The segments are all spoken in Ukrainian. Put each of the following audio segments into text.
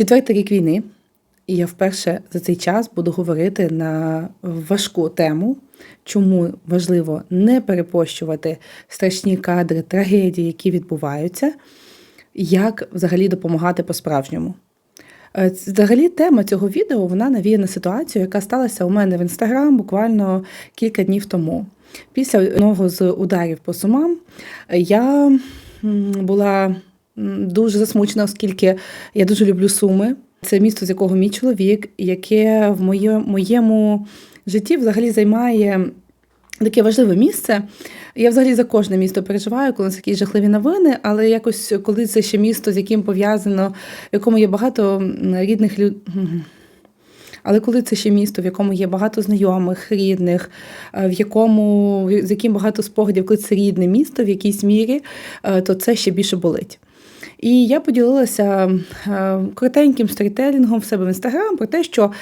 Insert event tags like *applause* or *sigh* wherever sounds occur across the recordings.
Четвертий рік війни, і я вперше за цей час буду говорити на важку тему, чому важливо не перепощувати страшні кадри, трагедії, які відбуваються, як взагалі допомагати по-справжньому. Е, Взагалі, тема цього відео вона навіяна ситуацію, яка сталася у мене в інстаграм буквально кілька днів тому. Після одного з ударів по сумам я була дуже засмучена, оскільки я дуже люблю суми. Це місто, з якого мій чоловік, яке в моє- моєму житті взагалі займає таке важливе місце. Я взагалі за кожне місто переживаю, коли це такі жахливі новини, але якось коли це ще місто, з яким пов'язано, в якому є багато рідних людей. *laughs* Але коли це ще місто, в якому є багато знайомих, рідних, е, в якому з яким багато спогадів, коли це рідне місто в якійсь мірі, е, то це ще більше болить. І я поділилася е, коротеньким сторітелінгом в себе в інстаграм про те, що,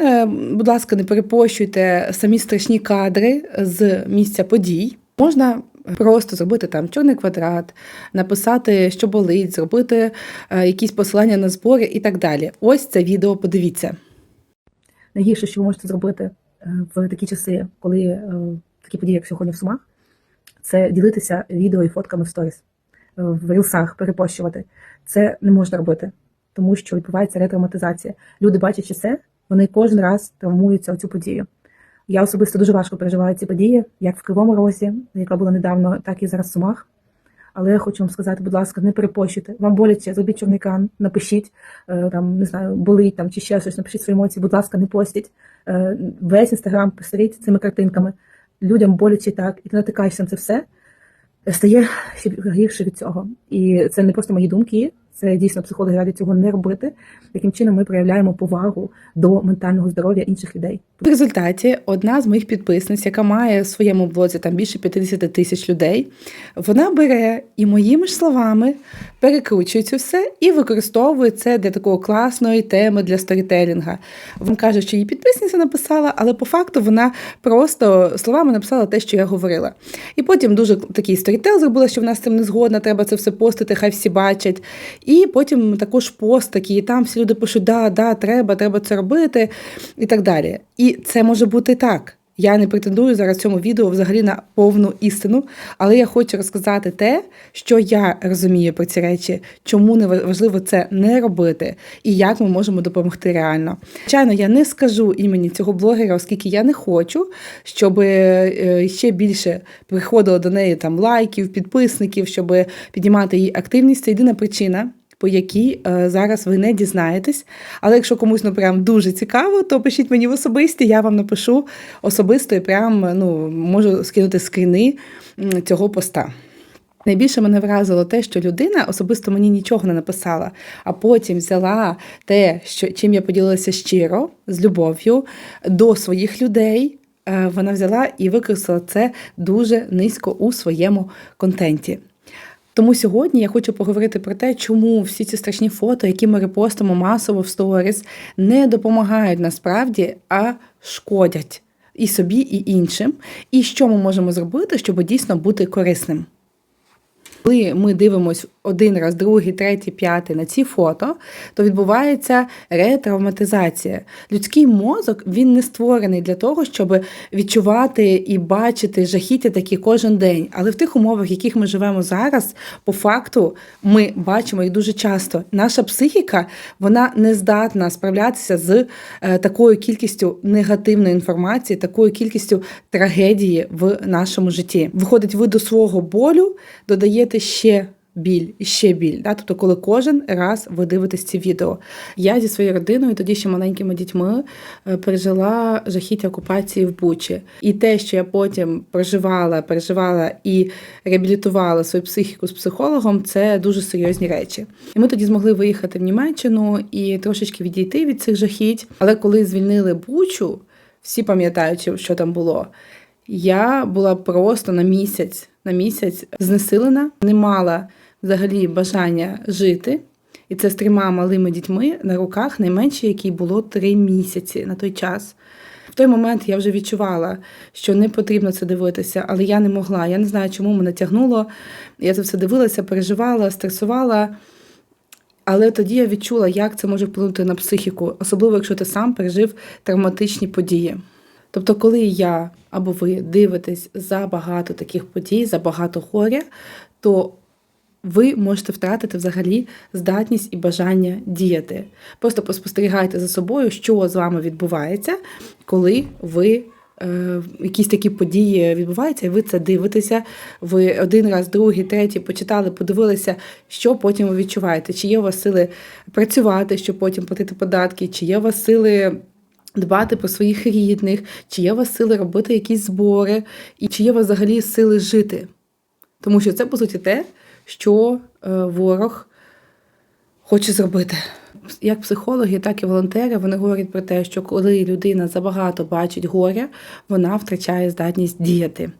е, будь ласка, не перепощуйте самі страшні кадри з місця подій. Можна просто зробити там чорний квадрат, написати, що болить, зробити е, якісь посилання на збори і так далі. Ось це відео, подивіться. Найгірше, що ви можете зробити в такі часи, коли такі події, як сьогодні в Сумах, це ділитися відео і фотками в сторіс, в рілсах перепощувати. Це не можна робити, тому що відбувається ретравматизація. Люди, бачачи це, вони кожен раз травмуються оцю подію. Я особисто дуже важко переживаю ці події, як в Кривому Розі, яка була недавно, так і зараз в Сумах. Але я хочу вам сказати, будь ласка, не перепощуйте. Вам боляче, зробіть чорний екран, напишіть, е, там, не знаю, болить там чи ще щось, напишіть свої емоції, будь ласка, не постіть. Е, Весь інстаграм посеріть цими картинками. Людям боляче так, і ти натикаєшся на це все, стає ще гірше від цього. І це не просто мої думки, це дійсно психологи радять цього не робити. Таким чином ми проявляємо повагу до ментального здоров'я інших людей. В результаті одна з моїх підписниць, яка має в своєму блозі там більше 50 тисяч людей, вона бере і моїми ж словами перекручує це все і використовує це для такої класної теми для сторітелінга. Вона каже, що її підписниця написала, але по факту вона просто словами написала те, що я говорила. І потім дуже такий сторітел зробила, що вона з цим не згодна, треба це все постити, хай всі бачать. І потім також пост такий, і там всі люди пишуть, да, да, треба, треба це робити, і так далі. І це може бути так. Я не претендую зараз цьому відео взагалі на повну істину, але я хочу розказати те, що я розумію про ці речі, чому не важливо це не робити і як ми можемо допомогти реально. Звичайно, я не скажу імені цього блогера, оскільки я не хочу, щоб е, ще більше приходило до неї там лайків, підписників, щоб піднімати її активність. Це єдина причина по якій е, зараз ви не дізнаєтесь. Але якщо комусь ну прям дуже цікаво, то пишіть мені в особисті, я вам напишу особисто і прям ну, можу скинути скріни цього поста. Найбільше мене вразило те, що людина особисто мені нічого не написала, а потім взяла те, що чим я поділилася щиро з любов'ю до своїх людей. е, Вона взяла і використала це дуже низько у своєму контенті. Тому сьогодні я хочу поговорити про те, чому всі ці страшні фото, які ми репостимо масово в сторіс, не допомагають насправді, а шкодять і собі, і іншим. І що ми можемо зробити, щоб дійсно бути корисним. Коли ми дивимося один раз, другий, третій, п'ятий на ці фото, то відбувається ретравматизація. Людський мозок він не створений для того, щоб відчувати і бачити жахіття такі кожен день. Але в тих умовах, в яких ми живемо зараз, по факту ми бачимо їх дуже часто. Наша психіка вона не здатна справлятися з е, такою кількістю негативної інформації, такою кількістю трагедії в нашому житті. Виходить, ви до свого болю додаєте ще. Біль ще біль, да? тобто, коли кожен раз ви дивитесь ці відео. Я зі своєю родиною, тоді ще маленькими дітьми, е, пережила жахіття окупації в Бучі. І те, що я потім проживала, переживала і реабілітувала свою психіку з психологом, це дуже серйозні речі. І ми тоді змогли виїхати в Німеччину і трошечки відійти від цих жахіть. Але коли звільнили Бучу, всі пам'ятають, що там було. Я була просто на місяць, на місяць знесилена, не мала взагалі бажання жити. І це з трьома малими дітьми на руках, найменше, якій було три місяці на той час. В той момент я вже відчувала, що не потрібно це дивитися, але я не могла. Я не знаю, чому мене тягнуло. Я це все дивилася, переживала, стресувала. Але тоді я відчула, як це може вплинути на психіку, особливо якщо ти сам пережив травматичні події. Тобто, коли я або ви дивитесь за багато таких подій, за багато горя, то ви можете втратити взагалі здатність і бажання діяти. Просто поспостерігайте за собою, що з вами відбувається, коли ви. е, Якісь такі події відбуваються, і ви це дивитеся. Ви один раз, другий, третій почитали, подивилися, що потім ви відчуваєте. Чи є у вас сили працювати, щоб потім платити податки, чи є у вас сили дбати про своїх рідних, чи є у вас сили робити якісь збори, і чи є у вас взагалі сили жити. Тому що це, по суті, те, що е, ворог хоче зробити. Як психологи, так і волонтери вони говорять про те, що коли людина забагато бачить горя, вона втрачає здатність діяти.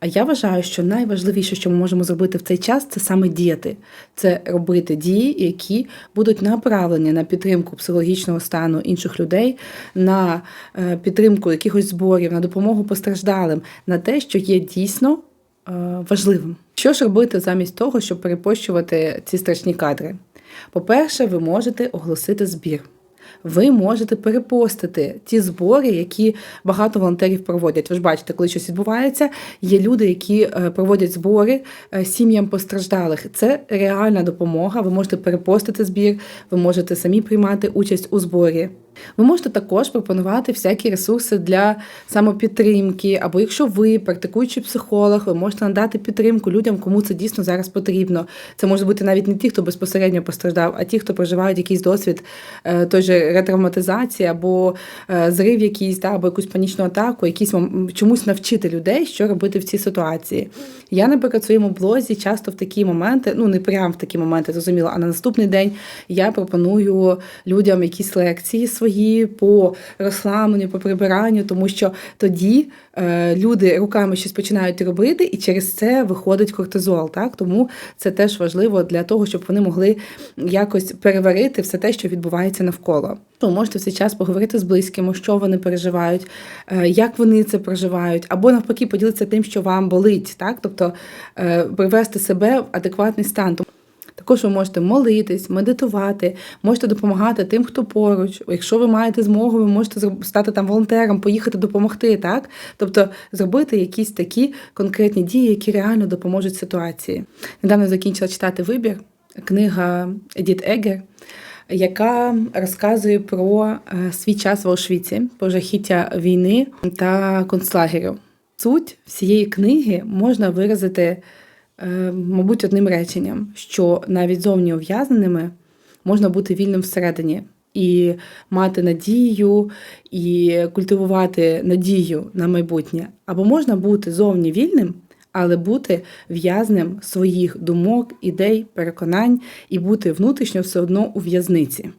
А я вважаю, що найважливіше, що ми можемо зробити в цей час, це саме діяти, це робити дії, які будуть направлені на підтримку психологічного стану інших людей, на е, підтримку якихось зборів, на допомогу постраждалим, на те, що є дійсно е, важливим. Що ж робити замість того, щоб перепощувати ці страшні кадри? По-перше, ви можете оголосити збір. Ви можете перепостити ті збори, які багато волонтерів проводять. Ви ж бачите, коли щось відбувається, є люди, які е, проводять збори е, сім'ям постраждалих. Це реальна допомога. Ви можете перепостити збір, ви можете самі приймати участь у зборі. Ви можете також пропонувати всякі ресурси для самопідтримки, або якщо ви практикуючий психолог, ви можете надати підтримку людям, кому це дійсно зараз потрібно. Це може бути навіть не ті, хто безпосередньо постраждав, а ті, хто проживають якийсь досвід е, той же ретравматизації, або е, зрив якийсь, та, або якусь панічну атаку, якісь чомусь навчити людей, що робити в цій ситуації. Я, наприклад, в своєму блозі часто в такі моменти, ну не прямо в такі моменти, зрозуміло, а на наступний день я пропоную людям якісь лекції свої по розслабленню, по прибиранню, тому що тоді е, люди руками щось починають робити, і через це виходить кортизол. Так? Тому це теж важливо для того, щоб вони могли якось переварити все те, що відбувається навколо. Ви можете в цей час поговорити з близькими, що вони переживають, е, як вони це проживають, або навпаки поділитися тим, що вам болить, так? тобто е, привести себе в адекватний стан. Також ви можете молитись, медитувати, можете допомагати тим, хто поруч. Якщо ви маєте змогу, ви можете стати там волонтером, поїхати допомогти, так? Тобто зробити якісь такі конкретні дії, які реально допоможуть ситуації. Недавно закінчила читати вибір, книга Едіт Егер, яка розказує про е, свій час в Аушвіці, про жахіття війни та концлагерю. Суть всієї книги можна виразити, мабуть, одним реченням, що навіть зовні ув'язненими можна бути вільним всередині і мати надію, і культивувати надію на майбутнє. Або можна бути зовні вільним, але бути в'язнем своїх думок, ідей, переконань і бути внутрішньо все одно у в'язниці.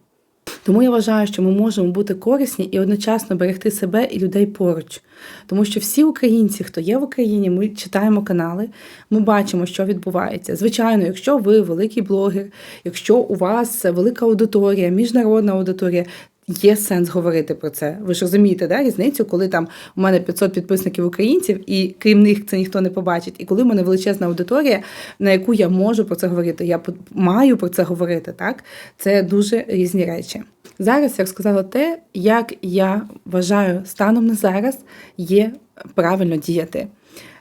Тому я вважаю, що ми можемо бути корисні і одночасно берегти себе і людей поруч. Тому що всі українці, хто є в Україні, ми читаємо канали, ми бачимо, що відбувається. Звичайно, якщо ви великий блогер, якщо у вас велика аудиторія, міжнародна аудиторія. Є сенс говорити про це. Ви ж розумієте, да, різницю, коли там у мене 500 підписників українців, і крім них це ніхто не побачить. І коли в мене величезна аудиторія, на яку я можу про це говорити, я маю про це говорити. Так, це дуже різні речі. Зараз я розказала те, як я вважаю станом на зараз є правильно діяти.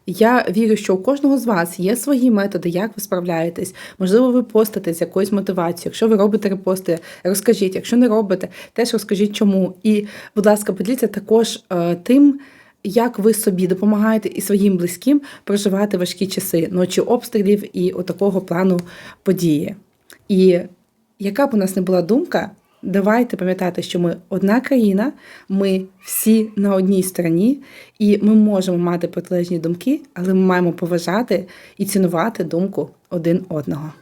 Я вірю, що у кожного з вас є свої методи, як ви справляєтесь. Можливо, ви постите з якоюсь мотивацією. Якщо ви робите репости, розкажіть. Якщо не робите, теж розкажіть чому. І, будь ласка, поділіться також е, тим. Як ви собі допомагаєте і своїм близьким проживати важкі часи, ночі обстрілів і отакого плану події? І яка б у нас не була думка, давайте пам'ятати, що ми одна країна, ми всі на одній стороні, і ми можемо мати протилежні думки, але ми маємо поважати і цінувати думку один одного.